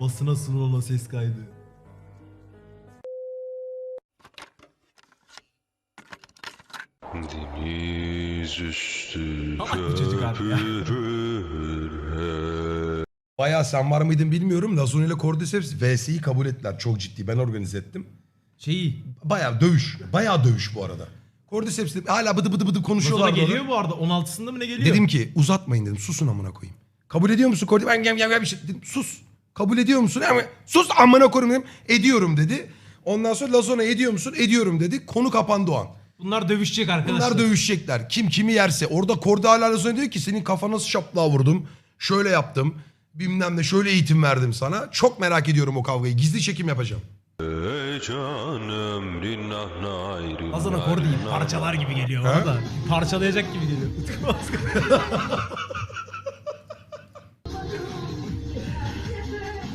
Basına sunulan ses kaydı. Deniz üstü çocuk abi ya. köpürür. Bayağı sen var mıydın bilmiyorum. Lazon ile Cordyceps VS'yi kabul ettiler. Çok ciddi. Ben organize ettim. Şeyi. Bayağı dövüş. Bayağı dövüş bu arada. Cordyceps de hala bıdı bıdı bıdı konuşuyorlar. Orada. geliyor bu arada. 16'sında mı ne geliyor? Dedim ki uzatmayın dedim. Susun amına koyayım. Kabul ediyor musun Cordyceps? Ben gel gel gel bir şey dedim. Sus. Kabul ediyor musun? Ama sus amına koyayım dedim. Ediyorum dedi. Ondan sonra Lazona ediyor musun? Ediyorum dedi. Konu kapandı o an. Bunlar dövüşecek arkadaşlar. Bunlar dövüşecekler. Kim kimi yerse. Orada Korda hala Lazona diyor ki senin kafana nasıl şaplığa vurdum. Şöyle yaptım. Bilmem ne şöyle eğitim verdim sana. Çok merak ediyorum o kavgayı. Gizli çekim yapacağım. Ey canım rinnah nay Lazana kor değil. Parçalar gibi geliyor Ha? bana da. Parçalayacak gibi geliyor.